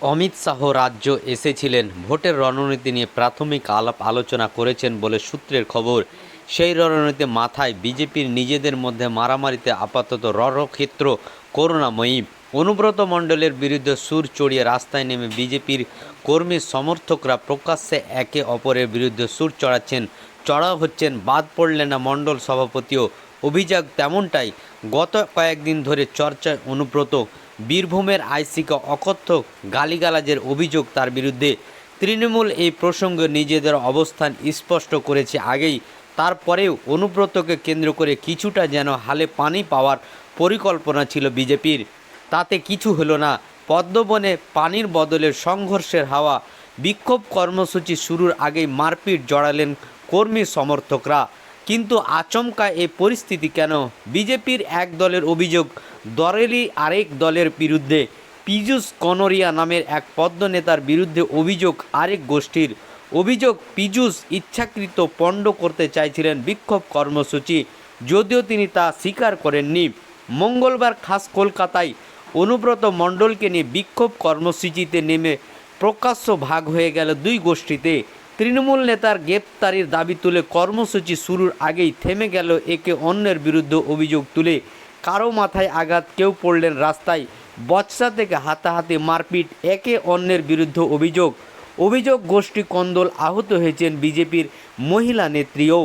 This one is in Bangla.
অমিত শাহ রাজ্য এসেছিলেন। ভোটের রণনীতি নিয়ে প্রাথমিক আলাপ আলোচনা করেছেন বলে সূত্রের খবর। সেই রণনীতি মাথায় বিজেপির নিজেদের মধ্যে মারামারিতে আপাতত রণক্ষেত্র করুণাময়ী। অনুব্রত মণ্ডলের বিরুদ্ধে সুর চড়িয়ে রাস্তায় নেমে বিজেপির কর্মী সমর্থকরা প্রকাশ্যে একে অপরের বিরুদ্ধে সুর চড়াচ্ছেন। চড়াও হচ্ছেন, বাদ পড়লেন না মণ্ডল সভাপতিও। অভিযোগ তেমনটাই। গত কয়েকদিন ধরে চর্চায় অনুব্রত বীরভূমের আইসিকে অকথ্য গালিগালাজের অভিযোগ তার বিরুদ্ধে। তৃণমূল এই প্রসঙ্গে নিজেদের অবস্থান স্পষ্ট করেছে আগেই। তারপরেও অনুব্রতকে কেন্দ্র করে কিছুটা যেন হালে পানি পাওয়ার পরিকল্পনা ছিল বিজেপির। তাতে কিছু হলো না। পদ্মবনে পানির বদলে সংঘর্ষের হাওয়া, বিক্ষোভ কর্মসূচি শুরুর আগেই মারপিট জড়ালেন কর্মী সমর্থকরা। কিন্তু আচমকা এই পরিস্থিতি কেন? বিজেপির এক দলের অভিযোগ দলেরই আরেক দলের বিরুদ্ধে, পীযূষ কনরিয়া নামের এক পদ্মনেতার বিরুদ্ধে অভিযোগ আরেক গোষ্ঠীর। অভিযোগ, পীযূষ ইচ্ছাকৃত পণ্ড করতে চাইছিলেন বিক্ষোভ কর্মসূচি, যদিও তিনি তা স্বীকার করেননি। মঙ্গলবার খাস কলকাতায় অনুব্রত মণ্ডলকে নিয়ে বিক্ষোভ কর্মসূচিতে নেমে প্রকাশ্য ভাগ হয়ে গেল দুই গোষ্ঠীতে। তৃণমূল নেতার গ্রেপ্তারির দাবি তুলে কর্মসূচি শুরুর আগেই থেমে গেল একে অন্যের বিরুদ্ধে অভিযোগ তুলে। কারও মাথায় আঘাত, কেউ পড়লেন রাস্তায়। বচসা থেকে হাতাহাতি মারপিট, একে অন্যের বিরুদ্ধে অভিযোগ। অভিযোগ গোষ্ঠী কন্দল আহত হয়েছেন বিজেপির মহিলা নেত্রীও।